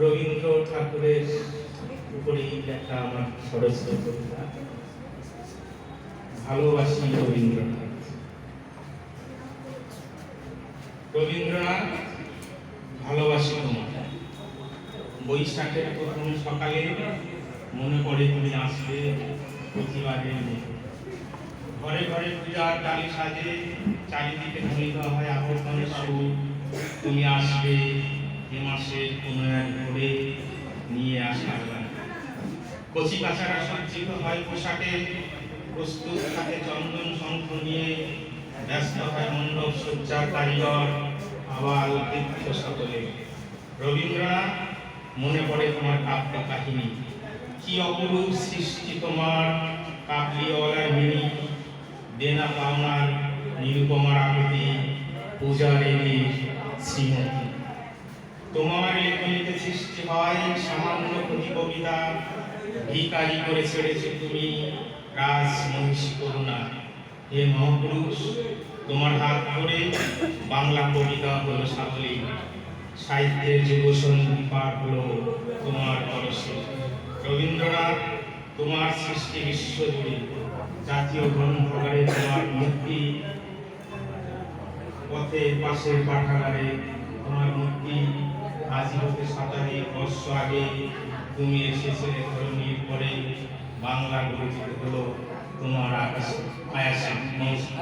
রবীন্দ্র ঠাকুরের উপরেই লেখা আমার সরস্বত কবিতা ভালোবাসি রবীন্দ্রনাথ। রবীন্দ্রনাথ, ভালোবাসি তোমার বৈশাখের প্রথম সকালে মনে পড়ে তুমি আসবে প্রতিবারের। ঘরে ঘরে পূজার ডালি সাজে, চারিদিকে ধ্বনিত হয়, আবর্তনের সুর। তুমি আসবে এ মাসে কোনো এক ভোরে নিয়ে বেলা। কচি কাছারা সজ্জিত হয় পোশাকে, প্রস্তুত থাকে চন্দন শঙ্খ নিয়ে, ব্যস্ত হয় মণ্ডপ সজ্জার কারিগর, আবার বৃদ্ধ সকলে। রবীন্দ্রনাথ, মনে পড়ে তোমার কাব্য কাহিনী। কি অপরূপ সৃষ্টি তোমার কাবলিওয়ালার মিনি, দেনা পাওনার নিরুপমার আকুতি পূজার এনে শ্রীমতী। তোমার লেখনীতে সৃষ্টি হয় সামান্য প্রতি কবিতা ভিকারি করে ছেড়েছে তুমি রাজ মহিষী করুণা। হে মহাপুরুষ, তোমার হাত ধরে বাংলা কবিতা হলো সাবলী সাহিত্যের যুব সঙ্গী পাঠ হলো তোমার পরশে রবীন্দ্রনাথ, তোমার সৃষ্টি বিশ্ব বিশ্বজুড়ে জাতীয় গ্রন্থাগারে তোমার মুক্তি পথে পাশের পাঠাগারে তোমার মূর্তি। আজি হতে সাঁতারে বর্ষ আগে তুমি এসেছে ধরণীর পরে বাংলা গরিত হলো তোমার আকাশ আয়াসে নমস্কার